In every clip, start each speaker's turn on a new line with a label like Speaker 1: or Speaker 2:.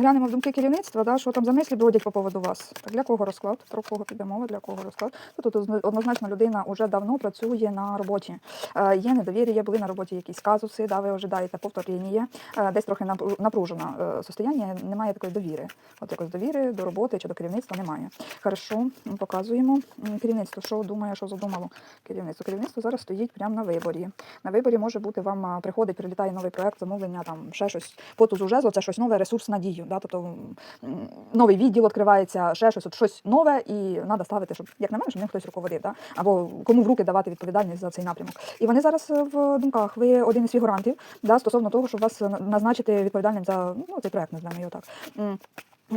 Speaker 1: заглянемо в думки керівництва, да, що там за мислі бродять по поводу вас. Так для кого розклад? Про кого піде мова, для кого розклад? Тут однозначно людина вже давно працює на роботі. Е, Є недовір'я, були на роботі якісь казуси, да, ви ожидаєте повторення, е, десь трохи напру- напружено е, состояння, немає такої довіри. От якось довіри до роботи чи до керівництва немає. Хорошо, показуємо керівництво, що думає, що задумало керівництво. Керівництво зараз стоїть прямо на виборі. На виборі може бути вам приходить, прилітає новий проект, замовлення, там ще щось по тузу жезло, це щось нове, ресурс надію. Да? Тобто новий відділ відкривається, ще щось, от щось нове, і треба ставити, щоб як на мене, щоб ним хтось руководив, да? або кому в руки давати відповідальність за цей напрямок. І вони зараз е, в думках. Ви один із фігурантів да, стосовно того, щоб вас е, назначити відповідальним за ну, цей проект, називаємо його так.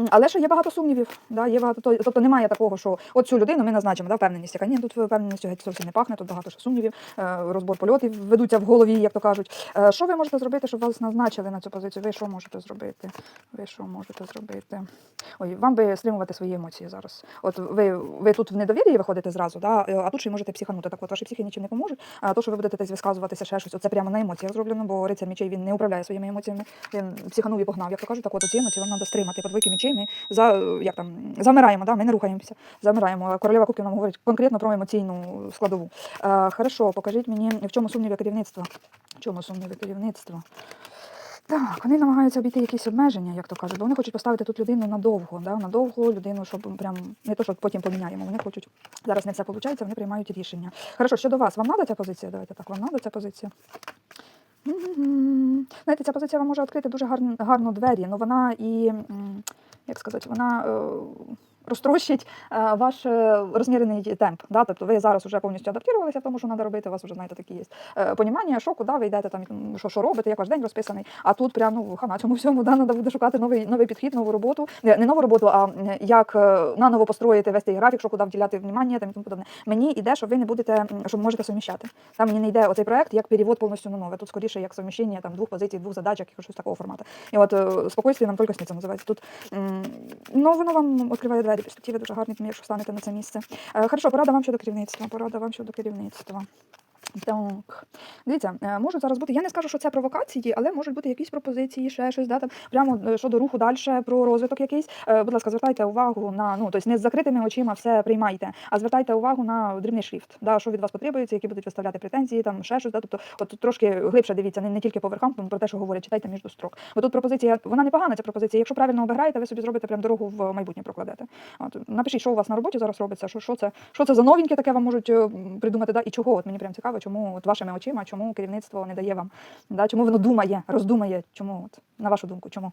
Speaker 1: Але ще є багато сумнівів. Да, є багато, тобто немає такого, що от цю людину ми назначимо, да, впевненість, яка ні, тут впевненістю геть зовсім не пахне, тут багато ще сумнівів, е, розбор польотів ведуться в голові, як то кажуть. Е, Що ви можете зробити, щоб вас назначили на цю позицію? Ви що можете зробити? Ви що можете зробити? Ой, вам би стримувати свої емоції зараз. От ви, ви тут в недовір'ї виходите зразу, да, е, а тут ще й можете психанути. Так от ваші психи нічим не поможуть. А то, що ви будете десь висказуватися ще щось, оце прямо на емоціях зроблено, бо рицар мечей він не управляє своїми емоціями. Він психанув і погнав. Як то кажуть, так от ці емоції вам треба стримати. По двойки мечей ми за як там замираємо, да, ми не рухаємося. Замираємо. Королева кубків нам говорить конкретно про емоційну складову. Е, хорошо, покажіть мені, в чому сумніви керівництва. В чому сумніви керівництва? Так, вони намагаються обійти якісь обмеження, як то кажуть, бо вони хочуть поставити тут людину надовго, да, надовго людину, щоб прям не то, що потім поміняємо. Вони хочуть зараз не все виходить, вони приймають рішення. Хорошо, щодо вас, вам надо ця позиція? Давайте так, вам надо ця позиція. Знаєте, ця позиція вам може відкрити дуже гарно, гарно двері, але вона і, як сказати, вона е, розтрощить е, ваш е, розмірений темп. Да? Тобто ви зараз вже повністю адаптувалися в тому, що треба робити, у вас вже, знаєте, такі є е, понімання, що куди ви йдете, там, що, що робите, як ваш день розписаний. А тут прям ну, хана цьому всьому да, треба буде шукати новий, новий підхід, нову роботу. Не, нову роботу, а як наново построїти весь цей графік, що куди вділяти внимання там, і тому подобне. Мені йде, що ви не будете, що можете суміщати. Там мені не йде оцей проект як перевод повністю на нове. Тут скоріше як совміщення там, двох позицій, двох задач, щось такого формату. І от спокійствие нам тільки сніться називається. Тут ну, воно вам відкриває двері, перспективи дуже гарні, тому якщо станете на це місце. Е, Хорошо, порада вам щодо керівництва. Порада вам щодо керівництва. Так, дивіться, е, можуть зараз бути. Я не скажу, що це провокації, але можуть бути якісь пропозиції, ще щось, да, там прямо е, щодо руху далі, про розвиток якийсь. Е, Будь ласка, звертайте увагу на ну, тобто не з закритими очима все приймайте, а звертайте увагу на дрібний шрифт, да, що від вас потребується, які будуть виставляти претензії, там ще щось. Да, тобто, от трошки глибше дивіться, не, не тільки по верхам, про те, що говорять, читайте між строк. Бо тут пропозиція, вона непогана, ця пропозиція. Якщо правильно обираєте, ви собі зробите прям дорогу в майбутнє прокладете. От, напишіть, що у вас на роботі зараз робиться, що, що, це, що це за новеньке таке вам можуть придумати, да, і чого. От мені прям цікаво, чому от вашими очима, чому керівництво не дає вам, да, чому воно думає, роздумає, чому, от, на вашу думку, чому.